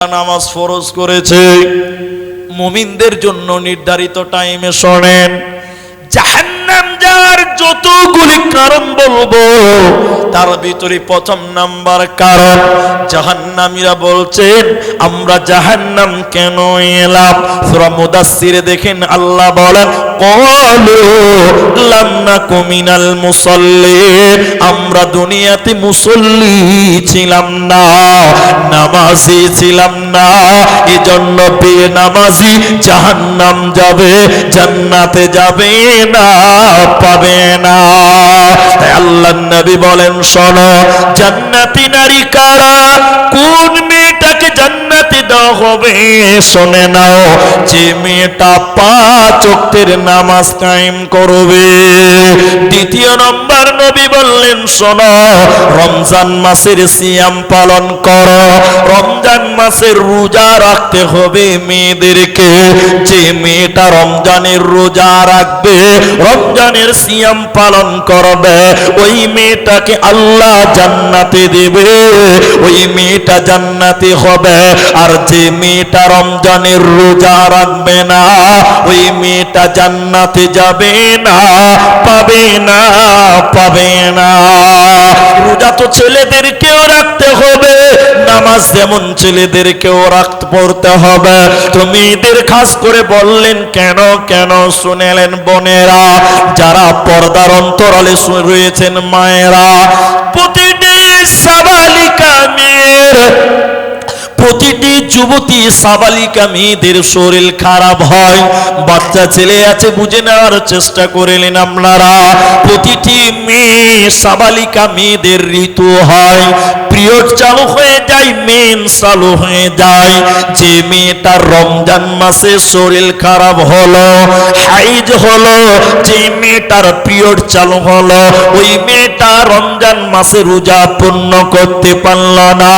নামাজ ফরজ করেছে মুমিনদের জন্য নির্ধারিত টাইমে শোনেন জাহান্নাম যাওয়ার যতগুলি কারণ বলব? তার ভিতরে প্রথম নাম্বার কারণ, জাহান্নামীরা বলছেন, আমরা জাহান্নাম কেন এলাম? সূরা মুদাসসিরে দেখেন আল্লাহ বলেন, ক্বালু লাম নাকু মিনাল মুসাল্লিন আমরা দুনিয়াতে মুসল্লি ছিলাম না, নামাজি ছিলাম না। এজন্য বে নামাজি জাহান্নাম যাবে, জান্নাতে যাবে না, পাবে না। আল্লাহ নবী বলেন শোনো জান্নাতি নারী কারা? কোন জান্নাতে দেওয়া হবে। শোনে নাও, যে মেয়েটা পাঁচ ওয়াক্তের নামাজ কায়েম করবে। দ্বিতীয় নম্বর নবী বললেন, শোনো, রমজান মাসের সিয়াম পালন করো। রমজান মাসের রোজা রাখতে হবে মেয়েদেরকে। যে মেয়েটা রমজানের রোজা রাখবে, রমজানের সিয়াম পালন করবে, ওই মেয়েটাকে আল্লাহ জান্নাতে দেবে। ওই মেয়েটা জান্নাতে হবে। আর যে মেয়েটা রমজানের রোজা রাখবে না, ওই মেয়েটা জান্নাতে যাবে না, পাবে না পাবে না। রোজা তো ছেলেদেরকেও রাখতে হবে, নামাজ যেমন ছেলেদেরকেও রাখতে পড়তে হবে। তো মেয়েদের খাস করে বললেন, কেন কেন? শুনেলেন বোনেরা, যারা পর্দার অন্তরালে রয়েছেন মায়েরা, প্রতিটি সাবালিকা যুবতী সাবালিকা মেয়েদের শরীর খারাপ হয়। বাচ্চা ছেলে আছে, বুঝে নেওয়ার চেষ্টা করিলেন আপনারা। প্রতিটি মেয়ে সাবালিকা মেয়েদের ঋতু হয়। পিরিয়ড চালু হয়ে যায় মেন চালু হয়ে যায়। যে মেয়েটার রমজান মাসে শরীর খারাপ হলো, হাইজ হলো, যে মেয়েটার পিরিয়ড চালু হলো, ওই মেয়েটা রমজান মাসে রোজা পূর্ণ করতে পারল না।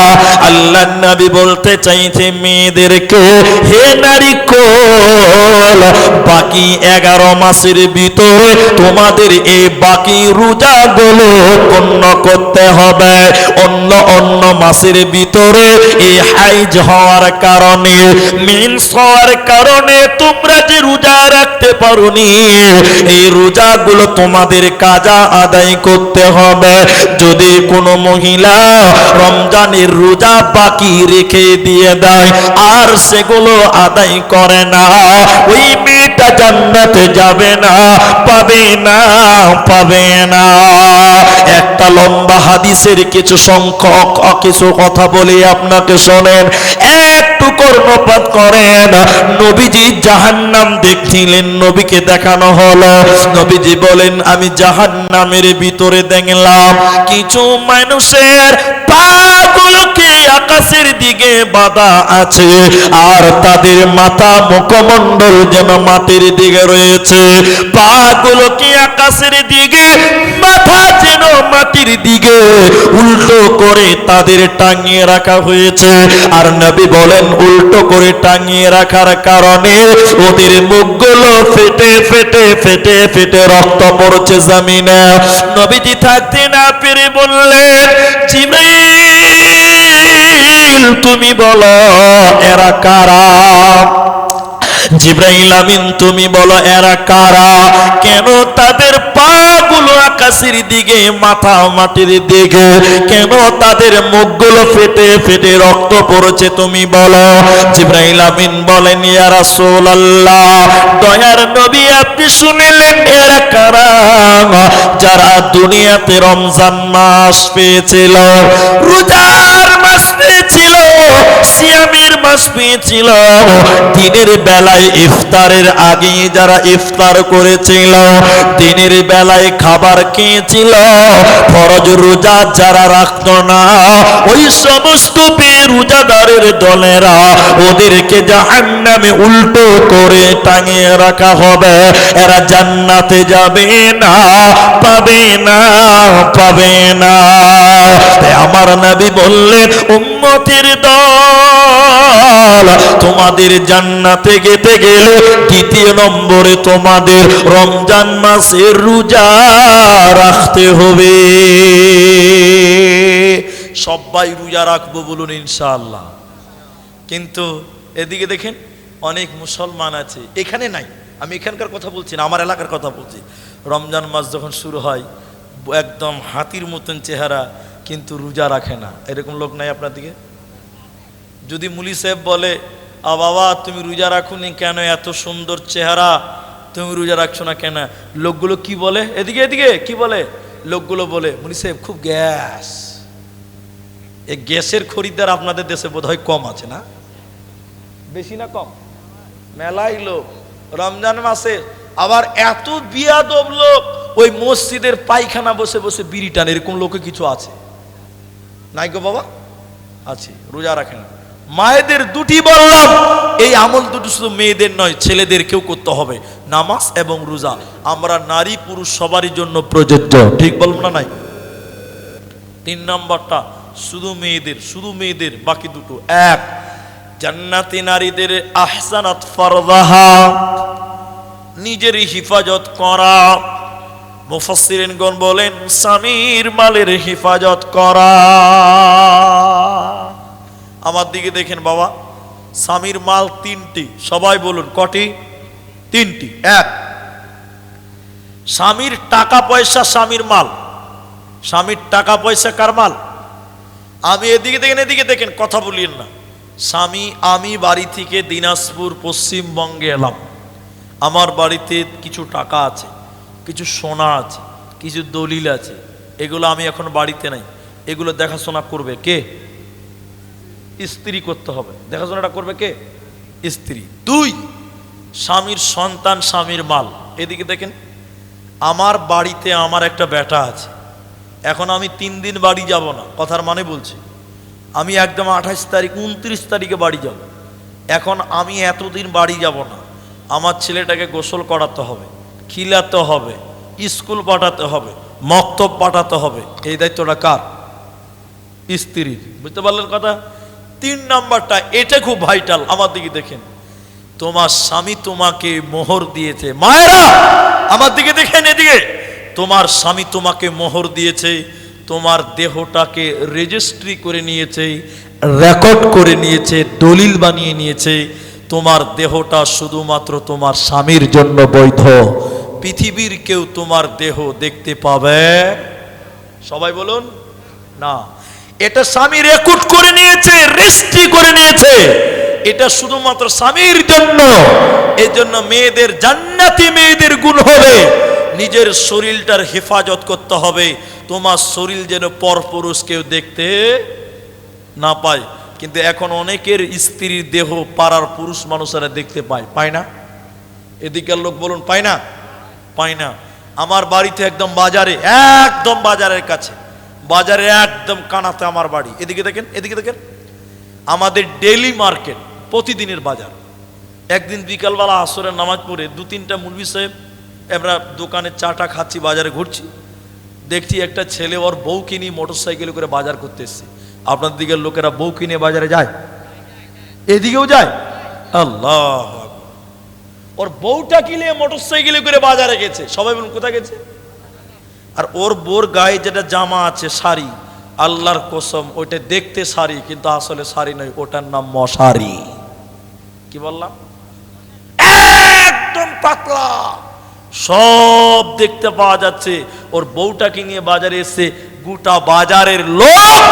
আল্লাহ নবী বলতে চাইছে, মেয়েদেরকে হে নারী কোল, বাকি এগারো মাসের ভিতরে তোমাদের এই বাকি রোজাগুলো পূর্ণ করতে হবে। অন্য অন্য মাসের ভিতরে এই হাইজ হওয়ার কারণে, মিন্স হওয়ার কারণে তোমরা যে রোজা রাখতে পারোনি, এই রোজাগুলো তোমাদের কাজা আদায় করতে হবে। যদি কোনো মহিলা রমজানের রোজা বাকি রেখে দিয়ে দেয়, আর সেগুলো আদায় করে না, ওই মেয়েটা জান্নাতে যাবে না, পাবে না পাবে না। একটা লম্বা হাদিসের কিছু সংখ্যক কিছু কথা বলে আপনাকে শোনেন। একটু কর্ণপাত করেন? নবীজি জাহান্নাম দেখছিলেন, নবীকে দেখানো হলো। নবীজি বলেন, আমি জাহান্নামের ভিতরে দেখলাম কিছু মানুষের পাগুলোকে আকাশের দিকে বাঁধা আছে আর তাদের মাথা মুখমণ্ডল যেন মাটির দিকে রয়েছে। পাগুলোকে আকাশের দিকে মাথা যেন মাটির দিকে উল্টো করে তাদের টাঙিয়ে রাখা হয়েছে। আর নবী বলেন উল্টো করে টাঙিয়ে রাখার কারণে ওদের মুখগুলো ফেটে ফেটে ফেটে ফেটে রক্ত পড়ছে জামিনে। নবীজি থাকতে না পেরে বললেন, জিব্রাইল, তুমি বলো, এরা কারা? জিব্রাইল আমিন, তুমি বলো, এরা কারা? কেন তাদের পাগুলো আকাশের দিকে মাথা মাটির দিকে। কেন তাদের মুখগুলো ফেটে ফেটে রক্ত পড়ছে তুমি বলো? জিব্রাইল আমিন বলেন, ইয়া রাসূলুল্লাহ, দয়ার নবী আপনি শুনিলেন, এরা কারা যারা দুনিয়াতে রমজান মাস পেয়েছিল, রোজার মাস পেয়েছিল সিয়ামের মাস পেয়েছিল। দিনের বেলায় ইফতারের আগে যারা ইফতার করেছিল, দিনের বেলায় খাবার খেয়েছিল। ফরজ রোজা যারা রাখত না, ওই সমস্ত বেরোজাদারের দলেরা ওদেরকে জাহান্নামে উল্টো করে টাঙিয়ে রাখা হবে। এরা জান্নাতে যাবে না, পাবে না পাবে না। আমার নবী বললেন, উম্মতের দল তোমাদের জান্নাতে যেতে গেলে দ্বিতীয় নম্বরে তোমাদের রমজান মাসের রোজা রাখতে হবে। সবাই রোজা রাখব বলুন ইনশাআল্লাহ। কিন্তু এদিকে দেখেন অনেক মুসলমান আছে, এখানে নাই। আমি এখানকার কথা বলছি না, আমার এলাকার কথা বলছি। রমজান মাস যখন শুরু হয়, একদম হাতির মতন চেহারা, কিন্তু রোজা রাখে না। এরকম লোক নাই আপনার দিকে? যদি মুলি সাহেব বলে, আ বাবা, তুমি রোজা রাখুনি কেন? এত সুন্দর চেহারা। তুমি রোজা রাখছো না কেন? লোকগুলো কি বলে? এদিকে এদিকে, কি বলে? লোকগুলো বলে, মুলি সাহেব, খুব গ্যাস। এই গ্যাসের খরিদ্দার আপনাদের দেশে বোধহয় কম আছে না? বেশি না কম? মেলাই লোক। রমজান মাসে আবার এত বিয়াদব লোক, ওই মসজিদের পায়খানা বসে বসে বিড়ি টান, এরকম লোকে কিছু আছে? নাই গো বাবা? আছে, রোজা রাখেন। মায়েদের দুটি বললাম এই আমল দুটো শুধু মেয়েদের নয়, ছেলেদেরকেও করতে হবে। নামাজ এবং রোজা। আমরা নারী পুরুষ সবারই জন্য প্রযোজ্য। ঠিক বলব না নাই? তিন নম্বরটা, শুধু মেয়েদের শুধু মেয়েদের, বাকি দুটো। এক, জান্নাতি নারীদের আহসানাত ফরদাহা। নিজের হিফাজত করা। মুফাসসিরিনগণ বলেন, স্বামীর মালের হেফাজত করা। আমার দিকে দেখেন বাবা, স্বামীর মাল তিনটি, সবাই বলুন কটি? তিনটি। এক, স্বামীর টাকা পয়সা স্বামীর মাল। স্বামীর টাকা পয়সা কার মাল? আমি এদিকে দেখেন এদিকে দেখেন, কথা বলিয়েন না। স্বামী, আমি বাড়ি থেকে দিনাজপুর পশ্চিমবঙ্গে এলাম। আমার বাড়িতে কিছু টাকা আছে, কিছু সোনা আছে, কিছু দলিল আছে। এগুলো আমি এখন বাড়িতে নাই। এগুলো দেখাশোনা করবে কে? স্ত্রী করতে হবে। দেখাশোনাটা করবে কে? স্ত্রী। দুই, স্বামীর সন্তান, স্বামীর মাল। এদিকে দেখেন, আমার বাড়িতে আমার একটা বেটা আছে। এখন আমি তিন দিন বাড়ি যাব না, কথার মানে বলছি। আমি একদম আঠাশ তারিখ, উনত্রিশ তারিখে বাড়ি যাব। এখন আমি এতদিন বাড়ি যাব না। আমার ছেলেটাকে গোসল করাতে হবে, খিলাতে হবে, স্কুল পাঠাতে হবে, মক্তব পাঠাতে হবে। এই দায়িত্বটা কার? স্ত্রীর। বুঝতে পারলেন কথা? তিন নাম্বারটা, এটা খুব ভাইটাল আমার দিকে দেখেন। তোমার স্বামী তোমাকে মোহর দিয়েছে। মায়েরা, আমার দিকে দেখেন এদিকে। তোমার স্বামী তোমাকে মোহর দিয়েছে, তোমার দেহটাকে রেজিস্ট্রি করে নিয়েছে রেকর্ড করে নিয়েছে, দলিল বানিয়ে নিয়েছে। তোমার দেহটা শুধুমাত্র তোমার স্বামীর জন্য বৈধ। পৃথিবীর কেউ তোমার দেহ দেখতে পাবে? সবাই বলুন, না। এটা স্বামী রেকর্ড করে নিয়েছে, রেজিস্ট্রি করে নিয়েছে। এটা শুধুমাত্র স্বামীর জন্য। এই জন্য মেয়েদের জান্নাতি মেয়েদের গুণ হবে। নিজের শরীরটার হেফাজত করতে হবে। তোমার শরীর যেন পরপুরুষ কেউ দেখতে না পায়। কিন্তু এখন অনেকের স্ত্রীর দেহ পাড়ার পুরুষ মানুষেরা দেখতে পায়। পায় না? এদিকের লোক বলুন, পায় না? পায় না। আমার বাড়িতে একদম বাজারে, একদম বাজারের কাছে বাজারে একদম কানাতে আমার বাড়ি। এদিকে দেখেন এদিকে দেখেন। আমাদের ডেলি মার্কেট প্রতিদিনের বাজার। একদিন বিকালবেলা আসরের নামাজ পড়ে দু তিনটা মুরবি সাহেব, আমরা দোকানে চাটা খাচ্ছি, বাজারে ঘুরছি। দেখছি একটা ছেলে ওর বউ কিনি মোটর সাইকেলে করে বাজার করতে এসছে। আপনার দিকের লোকেরা বউ কিনে বাজারে যায়? এদিকেও যায়? আল্লাহ ওর বউটা কিনে মোটর সাইকেলে করে বাজারে গেছে। সবাই বলুন, কোথায় গেছে? আর ওর বোর গায়ে যেটা জামা আছে শাড়ি, আল্লাহর কসম, ওইটা দেখতে শাড়ি, কিন্তু আসলে শাড়ি নয়, ওটার নাম মশারি। কি বললাম? একদম পাতলা। সব দেখতে পাওয়া যাচ্ছে, ওর বউটাকে নিয়ে বাজারে এসে গোটা বাজারের লোক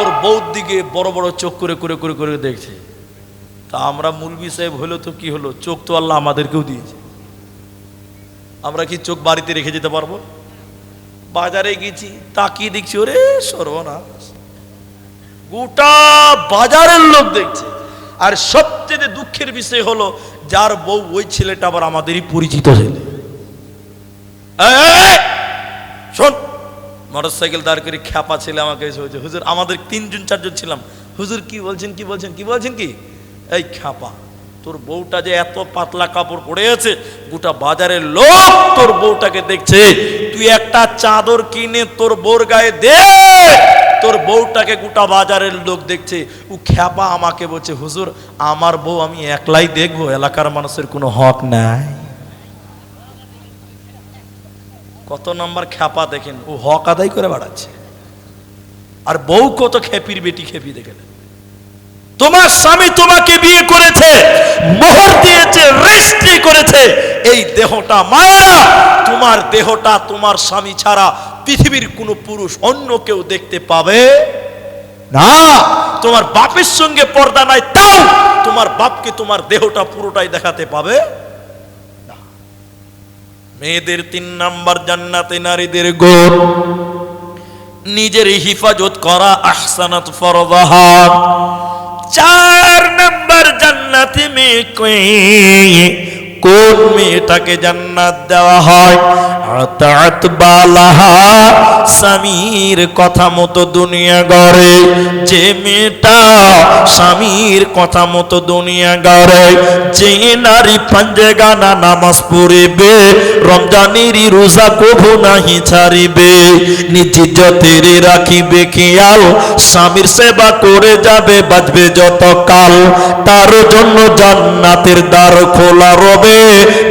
ওর বউর দিকে বড় বড় চোখ করে করে করে করে দেখছে। তা আমরা মুলবি সাহেব হলো তো কি হলো? চোখ তো আল্লাহ আমাদেরকেও দিয়েছে। আমরা কি চোখ বাড়িতে রেখে যেতে পারব? বাজারে গেছি, তাকিয়ে দেখছি, ওরে সর্বনাশ। গোটা বাজারের লোক দেখছে। আর সবচেয়ে দুঃখের বিষয় হলো, যার বউ ওই ছেলেটা আবার আমাদেরই পরিচিত ছেলে। শোন মোটর সাইকেল দাঁড় করে খ্যাপা ছেলে আমাকে এসে বলছে, হুজুর, আমাদের তিনজন, চারজন ছিলাম। হুজুর, কি বলছেন কি বলছেন কি বলছেন কি? এই খ্যাপা। তোর বউটা যে এত পাতলা কাপড় পরে আছে গোটা বাজারের লোক তোর বউটাকে দেখছে। তুই একটা চাদর কিনে তোর বউর গায়ে দে। তোর বউটাকে গোটা বাজারের লোক দেখছে। ও খ্যাপা আমাকে বলছে, হুজুর, আমার বউ আমি একলাই দেখব, এলাকার মানুষের কোনো হক নাই। কত নম্বর খ্যাপা দেখেন, ও হক আদায় করে বাড়াচ্ছে। আর বউ কত খেপির বেটি খেপি দেখেন। তোমার স্বামী তোমাকে বিয়ে করেছে, মোহর দিয়েছে রেজিস্ট্রি করেছে, এই দেহটা মায়েরা, তোমার দেহটা তোমার স্বামী ছাড়া পৃথিবীর কোনো পুরুষ অন্য কেউ দেখতে পাবে না। তোমার বাপের সঙ্গে পর্দা নাই, তাও তোমার বাপকে তোমার দেহটা পুরোটাই দেখাতে পাবে না। মেয়েদের তিন নাম্বার জান্নাতে নারীদের গোল নিজের হিফাজত করা আহসানাত ফরদাহা চার নাম্বার জান্নাতি মেয়ে কোন মেয়েটাকে জান্নাত দেওয়া হয়? স্বামীর কথা মতো দুনিয়া গড়ে। যে মেয়েটা স্বামীর কথা মতো দুনিয়া গড়ে। যে নারী পাঞ্জে গানা নামাজ পড়িবে রমজানেরই রোজা কভু নাহি ছাড়িবে নিজিজতের রাখিবে খেয়াল। স্বামীর সেবা করে যাবে বাজবে যত কাল তার জন্য জান্নাতের দ্বার খোলা রবে।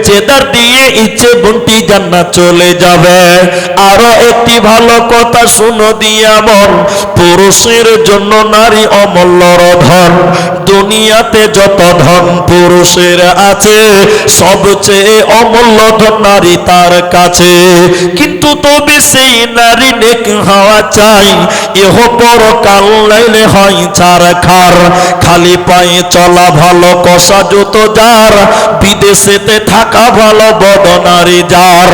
যে দিয়ে ইচ্ছে বন্টি জান্নাত চলে যাবে। আরও একটি ভালো কথা শুনো দিয়া মন পুরুষের জন্য নারী অমূল্যর ধন দুনিয়াতে যত ধন পুরুষের আছে, সবচেয়ে অমূল্য ধন নারী তার কাছে। কিন্তু তবে সেই নারী নেক হওয়া চাই, এহ পর পরকাল লাইলে হয় চার খার। খালি পায়ে চলা ভালো কষা জুতো যার, বিদেশেতে থাকা ভালো বদ নারী যার।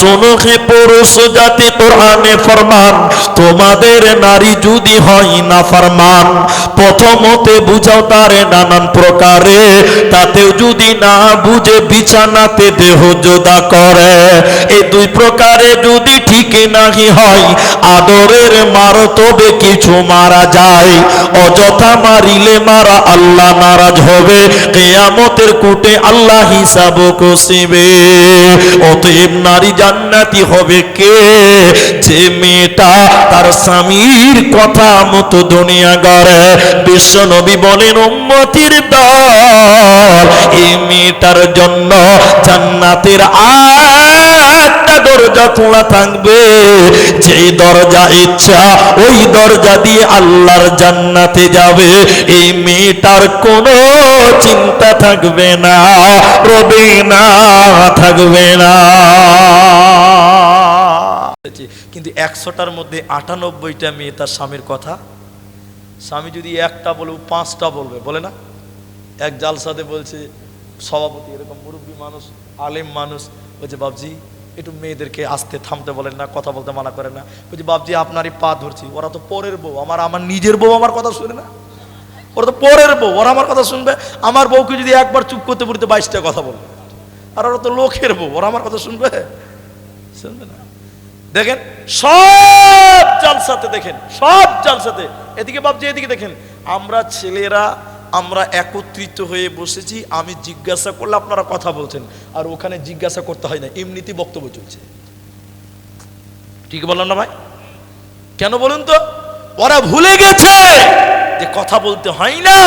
শোনো হে পুরুষ জাতি কোরআনে ফরমান, তোমাদের নারী যদি হয় না ফরমান, প্রথমতে বুঝাও তারে নানান প্রকারে, তাতেও যদি না বুঝে বিছানাতে দেহ যোদা করে। এই দুই প্রকারে যদি ঠিক নাহি হয়, আদরের মার তবে কিছু মারা যায়। অযথা মারিলে মারা আল্লাহ নারাজ হবে, কেয়ামতের কুটে আল্লাহ হিসাব কষিবে। অতএব নারী জান্নাতি হবে কে? যে মেয়েটা তার স্বামীর কথা মতো দুনিয়া গড়ে বিশ্ব নবী বলেন, উম্মতির দল, এই মেয়েটার জন্য জান্নাতের আটটা দরজা খোলা থাকবে। যে দরজা ইচ্ছা, ওই দরজা দিয়ে আল্লাহর জান্নাতে যাবে। এই মেয়েটার কোনো চিন্তা থাকবে না, রবে না। থাকবে না। কিন্তু একশোটার মধ্যে আটানব্বইটা মেয়ে তার স্বামীর কথা। স্বামী যদি একটা বলে পাঁচটা বলবে, বলে না? এক জালসাতে বলছে, সভাপতি এরকম মুরব্বী মানুষ, আলেম মানুষ, বলছে বাবজি একটু মেয়েদেরকে আসতে থামতে বলেন না, কথা বলতে মানা করেন না। বলছি বাবজি আপনারই পা ধরছি, ওরা তো পরের বউ, আমার আমার নিজের বউ আমার কথা শুনে না? ওরা তো পরের বউ, ওরা আমার কথা শুনবে, আমার বউকে যদি একবার চুপ করতে বলতে বাইশটা কথা বলবে। আর ওরা তো লোকের বউ, ওরা আমার কথা শুনবে? শুনবে না? দেখেন, সব জালসাতে দেখেন, সব জালসাতে, এদিকে বাবজি এদিকে দেখেন। আমরা ছেলেরা, আমরা একত্রিত হয়ে বসেছি, আমি জিজ্ঞাসা করলে আপনারা কথা বলছেন, আর ওখানে জিজ্ঞাসা করতে হয় না, এমনিতেই বক্তব্য চলছে। ঠিক বললাম না ভাই? কেন বলুন তো? ওরা ভুলে গেছে যে কথা বলতে হয় না,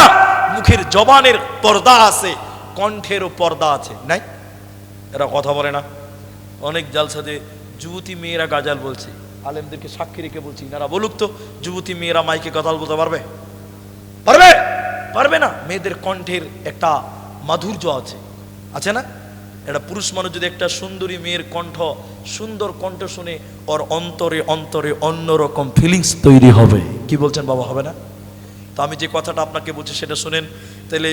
মুখের জবানের পর্দা আছে, কণ্ঠেরও পর্দা আছে, নাই? এরা কথা বলে না। অনেক জালসাতে যুবতী মেয়েরা গাজাল বলছে। আলেমদেরকে সাক্ষী রেখে বলছি এনারা বলুক তো, যুবতী মেয়েরা মাইকে কথা বলতে পারবে? পারবে? পারবে না। মেয়েদের কণ্ঠের একটা মাধুর্য আছে। আছে না? একটা পুরুষ মানুষ যদি একটা সুন্দরী মেয়ের কণ্ঠ, সুন্দর কণ্ঠ শুনে ওর অন্তরে অন্তরে অন্যরকম ফিলিংস তৈরি হবে, কি বলছেন বাবা, হবে না? তো আমি যে কথাটা আপনাকে বলছি সেটা শুনেন। তাহলে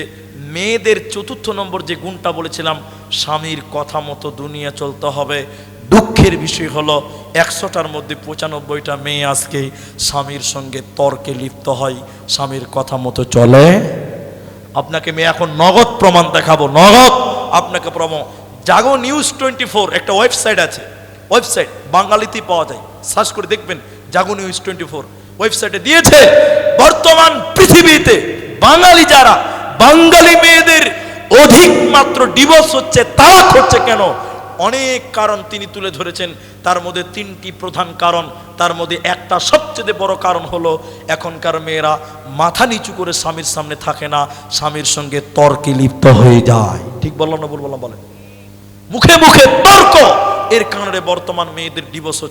মেয়েদের চতুর্থ নম্বর যে গুণটা বলেছিলাম, স্বামীর কথা মতো দুনিয়া চলতে হবে। দুঃখের বিষয় হলো, একশোটার মধ্যে পঁচানব্বইটা মেয়ে আজকে স্বামীর সঙ্গে তর্কে লিপ্ত হয়, স্বামীর কথা মতো চলে। আপনাকে মেয়ে এখন নগদ প্রমাণ দেখাবো, নগদ আপনাকে প্রমাণ জাগো নিউজ টোয়েন্টি ফোর একটা ওয়েবসাইট আছে, ওয়েবসাইট, বাঙালিতেই পাওয়া যায়। সার্চ করে দেখবেন, জাগো নিউজ টোয়েন্টি ফোর ওয়েবসাইটে দিয়েছে। বর্তমান পৃথিবীতে বাঙালি যারা, বাঙালি মেয়েদের অধিক মাত্র ডিভোর্স হচ্ছে, তালাক হচ্ছে কেন? অনেক কারণ তিনি তুলে ধরেছেন। তার মধ্যে তিনটি প্রধান কারণ। তার মধ্যে একটা সবচেয়ে বড় কারণ হলো, এখনকার মেয়েরা মাথা নিচু করে স্বামীর সামনে থাকে না, স্বামীর সঙ্গে তর্কে লিপ্ত হয়ে যায়। ঠিক বললাম না বল বললাম বলেন? মুখে মুখে তর্ক। এর কারণে বর্তমান মেয়েদের ডিভোর্স হচ্ছে।